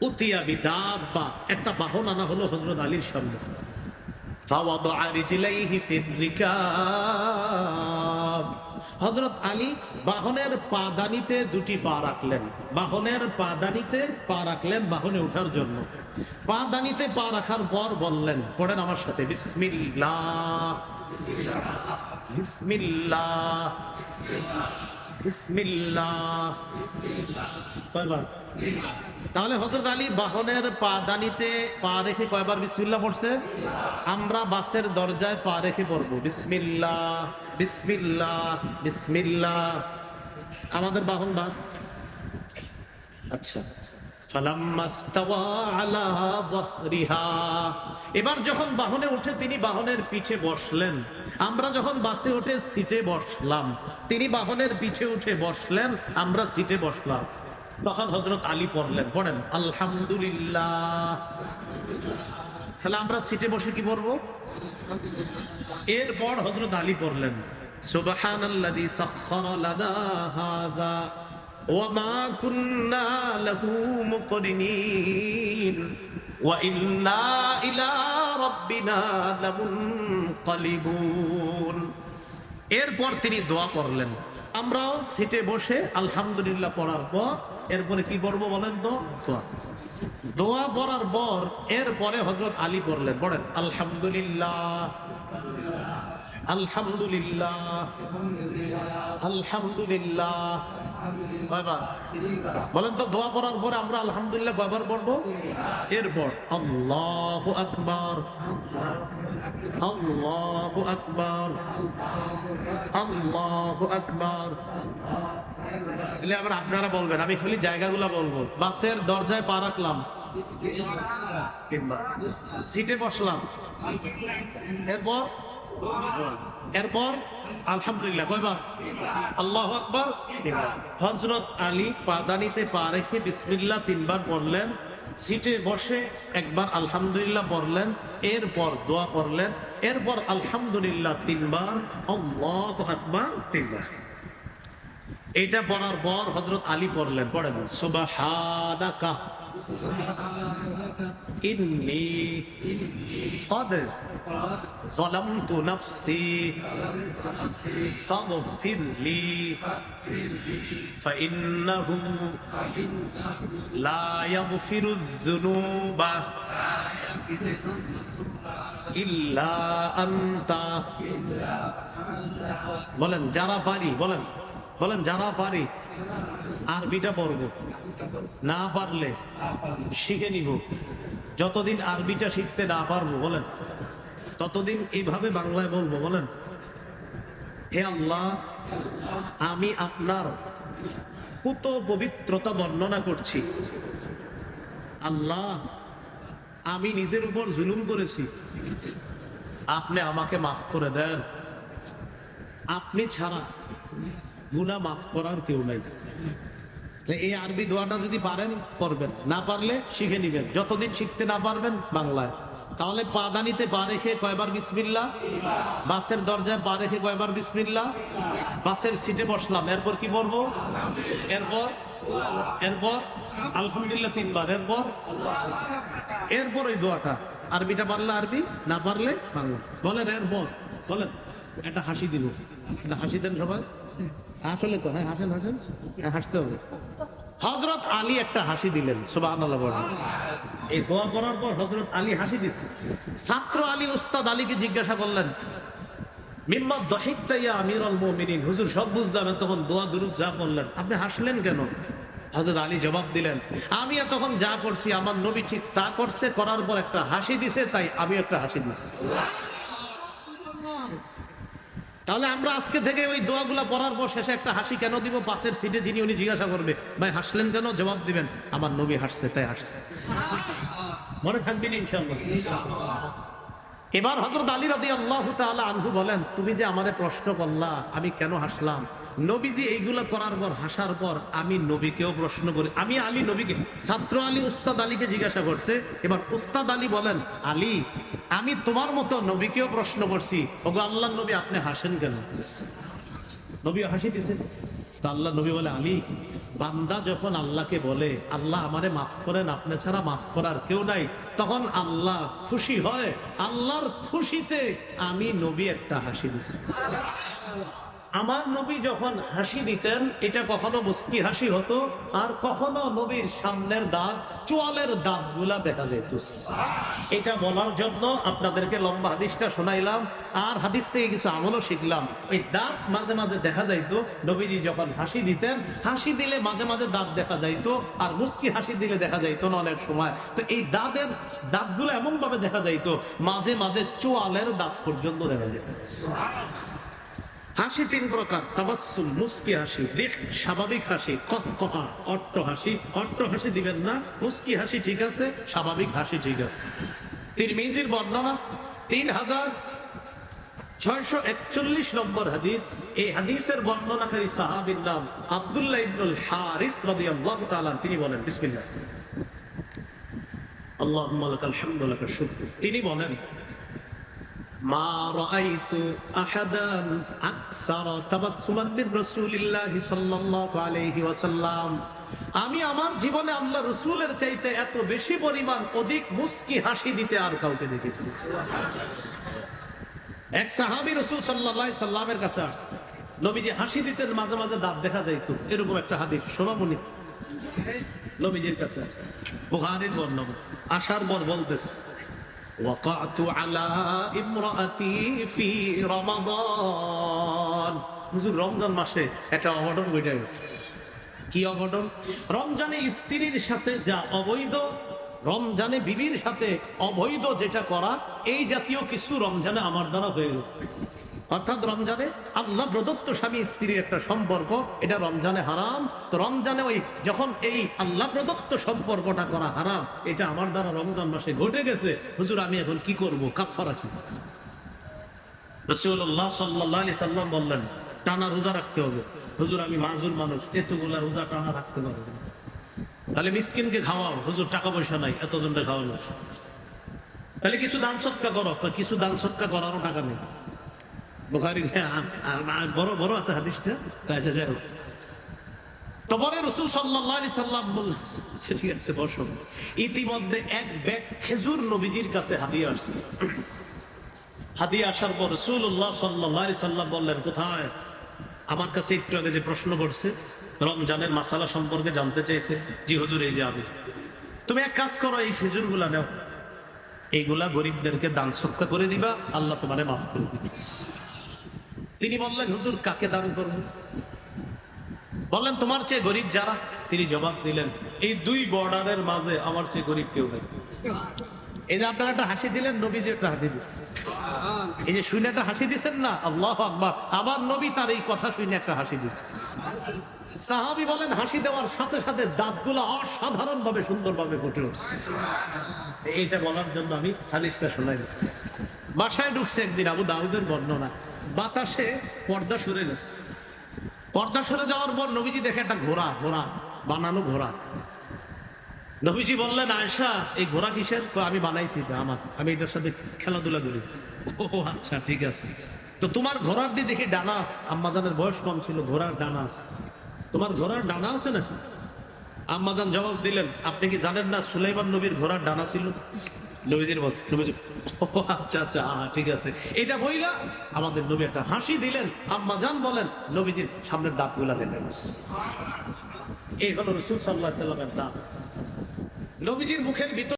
উতিয়া বিদাব্বা একটা বাহন আনা হলো হজরত আলীর সামনে। হজরত আলী বাহনের পাদানিতে দুটি পা রাখলেন। বাহনের পাদানিতে পা রাখলেন বাহনে ওঠার জন্য। পাদানিতে পা রাখার পর বললেন, পড়েন আমার সাথে, বিসমিল্লাহ। বিসমিল্লাহ। বিসমিল্লাহ। কয়বার? তাহলে হজরত আলী বাহনের পা দানিতে পা রেখে কয়বার বিসমিল্লা পড়ছে? আমরা বাসের দরজায় পা রেখে পড়ব। বিসমিল্লাহ বিসমিল্লাহ বিসমিল্লাহ। আমাদের বাহন বাস। আচ্ছা। এবার যখন বাহনে উঠে তিনি বাহনের পিঠে বসলেন, আমরা যখন বাসে উঠে সিটে বসলাম, তিনি বাহনের পিঠে উঠে বসলেন, আমরা সিটে বসলাম। তখন হজরত আলী পড়লেন, পড়েন, আলহামদুলিল্লাহ। তাহলে আমরা সিটে বসে কি পড়ব? এরপর হজরত আলী পড়লেন, সুবহানাল্লাযী এরপর তিনি দোয়া পড়লেন। আমরাও সিটে বসে আলহামদুলিল্লাহ পড়ার পর এরপরে কি পড়ব বলেন তো? দোয়া। দোয়া পড়ার পর এরপরে হজরত আলী পড়লেন। বলেন আলহামদুলিল্লাহ। আলহামদুলিল্লাহ। আলহামদুলিল্লাহ। বলেন তো, দোয়া পড়ার পরে আমরা আলহামদুলিল্লাহ কয়বার পড়ব? এরপর, আল্লাহ আকবার। আল্লাহ আকবার। আল্লাহ আকবার। আবার আপনারা বলবেন, আমি খালি জায়গাগুলো বলব। বাসের দরজায় পা রাখলাম। সিটে বসলাম। এরপর এরপর, আলহামদুলিল্লাহ, কয়বার? আল্লাহ আকবার। হজরত আলী পাদানিতে পা রেখে বিসমিল্লাহ তিনবার পড়লেন, সিটে বসে একবার আলহামদুলিল্লাহ পড়লেন, এরপর দোয়া পড়লেন, এরপর আলহামদুলিল্লাহ তিনবার, আল্লাহ আকবার তিনবার। এটা পড়ার পর হজরত আলী পড়লেন, পড়েন, সুবহানাকা। ইন্নী قد ظلمت نفسي فاغفر لي فإنه لا يغفر الذنوب إلا أنت বলেন যারা পারি বলেন বলেন যারা পারি আরবিটা পড়ব। না পারলে শিখে নিব। যতদিন আরবিটা শিখতে না পারব, বলেন। ততদিন এইভাবে বাংলায় বলব, বলেন। হে আল্লাহ, আমি আপনার পুত পবিত্রতা বর্ণনা করছি। আল্লাহ, আমি নিজের উপর জুলুম করেছি। আপনি আমাকে মাফ করে দেন। আপনি ছাড়া গুনা মাফ করার কেউ নাই। এই আরবি দোয়াটা যদি পারেন, করবেন। না পারলে শিখে নিবেন। যতদিন শিখতে না পারবেন, বাংলায়। তাহলে পাদানিতে পা রেখে কয়বার বিসমিল্লা বাসের দরজায় পা রেখে কয়বার বিসমিল্লা বাসের সিটে বসলাম। এরপর কি বলব এরপর? এরপর? আলহামদুলিল্লাহ তিনবার। এরপর? এরপর ওই দোয়াটা। আরবিটা পারলে আরবি, না পারলে বাংলা। বলেন, এরপর। বলেন, একটা হাসি একটা হাসি দেন সবাই। আসলে তো হ্যাঁ। হাসেন হাসেন হ্যাঁ, হাসতে হবে। হজরত আলী একটা হাসি দিলেন সুবাহ এই দোয়া করার পর হজরত আলী হাসি দিচ্ছে ছাত্র আলী উস্তাদ আলীকে জিজ্ঞাসা করলেন মিম্মা দহিকতাইয়া আমির আল মোমিনিন? হুজুর সব বুঝলাম তখন দোয়া দুরুদ যা করলেন আপনি হাসলেন কেন? হজরত আলী জবাব দিলেন আমি তখন যা করছি আমার নবী ঠিক তা করছে করার পর একটা হাসি দিছে তাই আমি একটা হাসি দিচ্ছি তাহলে আমরা আজকে থেকে ওই দোয়াগুলো পড়ার পর শেষে একটা হাসি কেন দিব? বাসের সিটে যিনি উনি জিজ্ঞাসা করবে ভাই হাসলেন কেন? জবাব দিবেন। আমার নবী হাসছে তাই হাসছে। মনে থাকবেন ইনশাল্লাহ এবার হজরত আলী রাদি আল্লাহ আনহু বলেন, তুমি যে আমারে প্রশ্ন করলা, আমি কেন হাসলাম? নবীজি এইগুলো করার পর, হাসার পর আমি নবীকেও প্রশ্ন করি। আমি আলী নবীকে, ছাত্র আলী উস্তাদ আলীকে জিজ্ঞাসা করছে। এবার উস্তাদ আলী বলেন, আলী, আমি তোমার মতো নবীকেও প্রশ্ন করছি। ওগো আল্লাহ নবী, আপনি হাসেন কেন? নবী হাসি দিছে। তা আল্লাহ নবী বলে, আলী, বান্দা যখন আল্লাহকে বলে, আল্লাহ আমারে মাফ করেন, আপনি ছাড়া মাফ করার কেউ নাই, তখন আল্লাহ খুশি হয়। আল্লাহর খুশিতে আমি নবী একটা হাসি দিছি। আমার নবী যখন হাসি দিতেন, এটা কখনো মুস্কি হাসি হতো, আর কখনো নবীর সামনের দাঁত চোয়ালের দাঁতগুলা দেখা যেত। এটা বলার জন্য আপনাদেরকে লম্বা হাদিসটা শোনাইলাম, আর হাদিস থেকে কিছু আমলও শিখলাম। ওই দাঁত মাঝে মাঝে দেখা যাইতো, নবীজি যখন হাসি দিতেন, হাসি দিলে মাঝে মাঝে দাঁত দেখা যাইতো, আর মুস্কি হাসি দিলে দেখা যাইতো না অনেক সময়। তো এই দাঁতের দাঁতগুলো এমন ভাবে দেখা যাইতো, মাঝে মাঝে চোয়ালের দাঁত পর্যন্ত দেখা যেত। হাসি তিন প্রকার তাবাসুম মুস্কি হাসি, দেখ, স্বাভাবিক হাসি, কহা অট্ট হাসি। অট্ট হাসি দিবেন না, মুস্কি হাসি ঠিক আছে, স্বাভাবিক হাসি ঠিক আছে। তিরমিজির বর্ণনা তিন হাজার ছয়শো একচল্লিশ নম্বর হাদিস। এই হাদিসের বর্ণনাকারী সাহাবির নাম আব্দুল্লাহ ইবনুল হারিস রাদিয়াল্লাহু তাআলা, তিনি বলেন, বিসমিল্লাহ। হামদু ওয়া তিনি বলেন ما رأيت أحدا أكثر تبسما من رسول الله صلى الله عليه وسلم আমি আমার জীবনে আল্লাহ রসুলের চাইতে এত বেশি পরিমাণ অধিক মুস্কি হাসি দিতে আর কাউকে দেখি এক সাহাবি রসুল সাল্লাহ সাল্লামের কাছে আসছে নবীজি হাসি দিতেন মাঝে মাঝে দাঁত দেখা যাইতো এরকম একটা হাদিস সোনামণি নবীজির কাছে আসছে বুহারির বর্ণনা আসার পর বলতেছে وقعت على امرأتي في رمضان হুজুর রমজান মাসে একটা অঘটন ঘটে গেছে কি অঘটন রমজানে স্ত্রীর সাথে যা অবৈধ রমজানে বিবির সাথে অবৈধ যেটা করা এই জাতীয় কিছু রমজানে আমার দ্বারা হয়ে গেছে অর্থাৎ রমজানে আল্লাহ প্রদত্ত স্বামী স্ত্রীর একটা সম্পর্ক, এটা রমজানে হারাম। তো রমজানে ওই যখন এই আল্লাহ প্রদত্ত সম্পর্কটা করা হারাম, এটা আমার দ্বারা রমজান মাসে ঘটে গেছে। হুজুর, আমি এখন কি করব? কাফারা কি? রসুল্লাহ সাল্লাহ সাল্লাম বললেন, টানা রোজা রাখতে হবে। হুজুর, আমি মাজুর মানুষ, এতগুলা রোজা টানা রাখতে পারব তাহলে মিসকিনকে খাওয়াও। হুজুর, টাকা পয়সা নাই, এতজনকে খাওয়ানো তাহলে কিছু দান সৎকা করো। কিছু দান সৎকা করারও টাকা নেই। বড় বড় আছে হাদিসটা। তা আচ্ছা তারপরে রসুল ঠিক আছে ইতিমধ্যে এক খেজুর কাছে আসছে। আসার পর বললেন, কোথায়? আমার কাছে একটু আগে যে প্রশ্ন করছে, রমজানের মাসালা সম্পর্কে জানতে চাইছে। জি হুজুর, এই যে আমি। তুমি এক কাজ করো, এই খেজুরগুলা নেও। এইগুলা গরিবদেরকে দান সৎকা করে দিবা, আল্লাহ তোমারে মাফ করে দিবে। তিনি বললেন, হুজুর, কাকে দান করব বললেন, তোমার চেয়ে গরিব যারা? তিনি জবাব দিলেন, এই দুই বর্ডারের মাঝে আমার চেয়ে গরিব কেউ নেই। এই যে আপনারা একটা হাসি দিলেন নবী যে একটা হাসি দিচ্ছে এই যে শুনে একটা হাসি দিচ্ছেন না? আল্লাহ আকবার। আবার নবী তার এই কথা শুনে একটা হাসি দিচ্ছে সাহাবি বলেন, হাসি দেওয়ার সাথে সাথে দাঁতগুলো অসাধারণ ভাবে সুন্দর ভাবে ফুটে উঠছে। এইটা বলার জন্য আমি হাদিসটা শোনাই। বাসায় ঢুকছে একদিন আবু দাউদের বর্ণনা। বাতাসে পর্দা সরে গেছে। পর্দা সরে যাওয়ার পর নবীজি দেখে একটা ঘোড়া ঘোড়া, বানানো ঘোড়া। নবীজি বললেন আয়সা এই ঘোড়া কিসের? আমি বানাইছি এটা আমার, আমি এটার সাথে খেলাধুলা করি। ও আচ্ছা ঠিক আছে। তো তোমার ঘোড়ার দিয়ে দেখি ডানাস আম্মাজানের বয়স কম ছিল, ঘোড়ার ডানাস তোমার ঘোড়ার ডানা আছে নাকি? আম্মাজান জবাব দিলেন, আপনি কি জানেন না সুলাইমান নবীর ঘোড়ার ডানা ছিল? নবীজির মত নবীজি আচ্ছা আচ্ছা ঠিক আছে। এটা বইলা আমাদের নবী একটা হাসি দিলেন, আম্মা জান বলেন, নবীজির সামনের দাঁতগুলা দিলেন এই হলো রসুল সাল্লাহ সাল্লামের দাঁত। নবীজির মুখের ভিতর